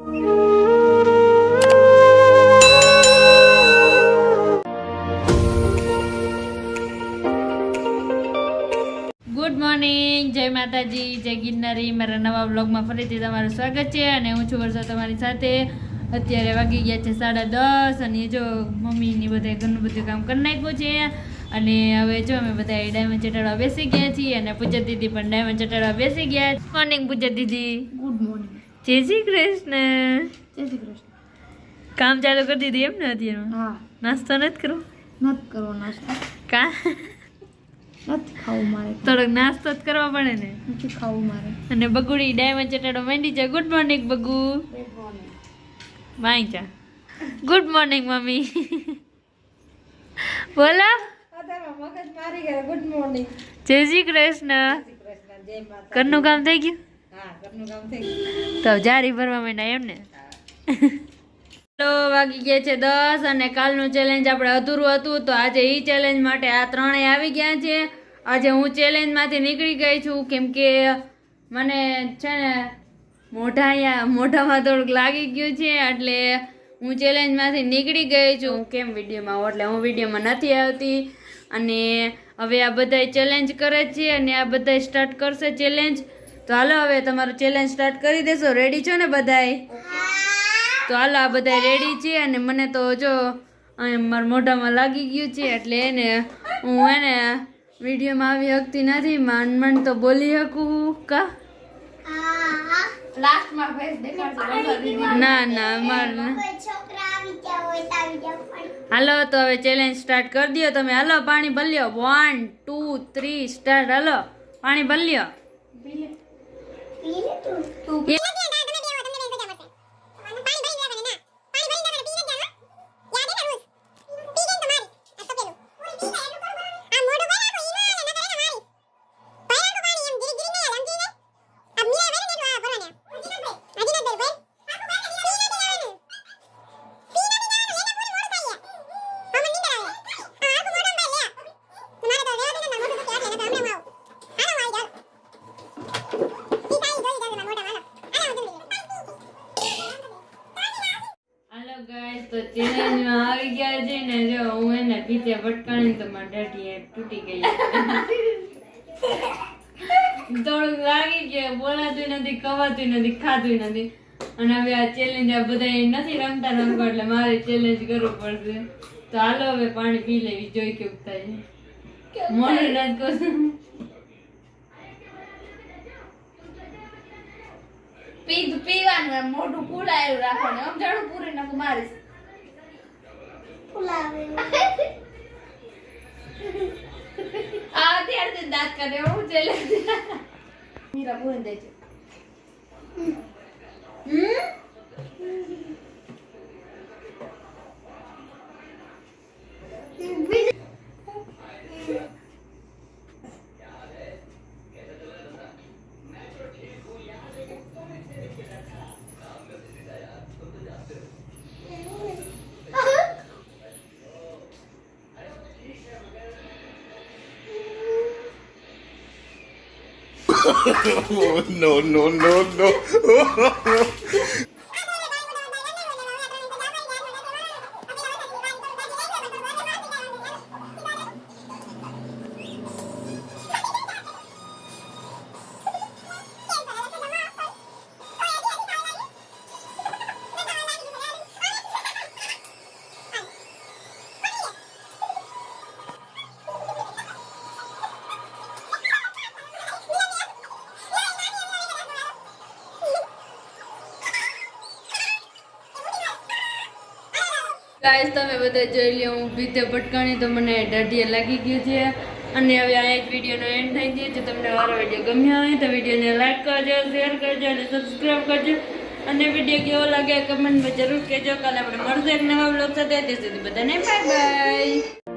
Good morning જય માતાજી, જય ગિરનારી. મારા નવા બ્લોગમાં ફરીથી તમારું સ્વાગત છે અને હું છું વર્ષો તમારી સાથે. અત્યારે વાગી ગયા છે સાડા દસ અને જો મમ્મીની બધાએ ઘરનું બધું કામ કરી નાખ્યું છે. અને હવે જો અમે બધા ડાયમંડ ચટાડવા બેસી ગયા છીએ અને પૂજા દીદી પણ ડાયમંડ ચટાડવા બેસી ગયા મોર્નિંગ પૂજા દીદી. ગુડ મોર્નિંગ જય શ્રી કૃષ્ણ. જય શ્રી કૃષ્ણ. કામ ચાલુ કરી દીધી એમ ને અત્યારે? હા. નાસ્તો નથી કરો નથી કરવો નાસ્તો. કા? નથી ખાવું મારે. થોડોક નાસ્તો જ કરવા પડે ને. નથી ખાવું મારે. અને બગુડી ડાયમંડ ચટાડો માંડી છે ગુડ મોર્નિંગ બગુ. વાંચા ગુડ મોર્નિંગ મમ્મી. બોલો. મગજ મારી ગયા. ગુડ મોર્નિંગ જય શ્રી કૃષ્ણ. ઘરનું કામ થઈ ગયું? તો જારી ભરવા માંડ્યા એમ ને? ચાલો વાગી ગયા છે દસ અને કાલનું ચેલેન્જ આપણે અધૂરું હતું, તો આજે એ ચેલેન્જ માટે આ ત્રણેય આવી ગયા છે. આજે હું ચેલેન્જમાંથી નીકળી ગઈ છું, કેમ કે મને છે ને મોઢા અહીંયા, મોઢામાં થોડુંક લાગી ગયું છે, એટલે હું ચેલેન્જમાંથી નીકળી ગઈ છું. કેમ વિડીયોમાં આવું? એટલે હું વિડીયોમાં નથી આવતી. અને હવે આ બધાય ચેલેન્જ કરે છે, અને આ બધાય સ્ટાર્ટ કરશે ચેલેન્જ તો હાલો હવે તમારું ચેલેન્જ સ્ટાર્ટ કરી દેશો. રેડી છો ને બધાય? તો હાલો આ બધા રેડી છે અને મને તો જો અહીં મારા મોઢામાં લાગી ગયું છે એટલે એને હું એને વિડીયોમાં આવી શકતી નથી. માંડ માંડ તો બોલી શકું કા? ના ના હાલો તો હવે ચેલેન્જ સ્ટાર્ટ કરી દો તમે. હાલો પાણી ભલ્યો વન ટુ થ્રી સ્ટાર્ટ હાલો પાણી ભલ્યો હાલો તો ચેલેન્જમાં આવી ગયા છે ને જો હું એને ભીતે ભટકાણી તો મારી દાઢી તૂટી ગઈ. થોડુંક લાગી ગયા બોલાતું નથી ખવાતું નથી ખાતું નથી. અને હવે આ ચેલેન્જ આ બધા નથી રમતા રમવા એટલે મારે ચેલેન્જ કરવું પડશે. તો હાલો હવે પાણી પી લેવી જોઈ કેવું થાય. મોઢું નથી કહું પીધું પીવાનું મોઢું ફૂલાયેલું રાખવાનું. આમ જાણું પૂરી નાખું મારીશ. આ અત્યારથી જ દાંત કરે હું જેલે મીરા બોલ દે no, no, no, no. Guys, તમે બધા જોઈ લ્યો, હું ભીતે ભટકાણી તો મને દાઢીએ લાગી ગયું છે. અને હવે આ જ વિડીયોનો એન્ડ થઈ ગયો જો તમને મારો વીડિયો ગમ્યો હોય તો વિડીયોને લાઈક કરજો શેર કરજો અને સબસ્ક્રાઈબ કરજો. અને વીડિયો કેવો લાગે કમેન્ટમાં જરૂર કહેજો. કાલે આપણે મળશે એક નવા બ્લોગ સાથે. ત્યાં સુધી બધાને બાય બાય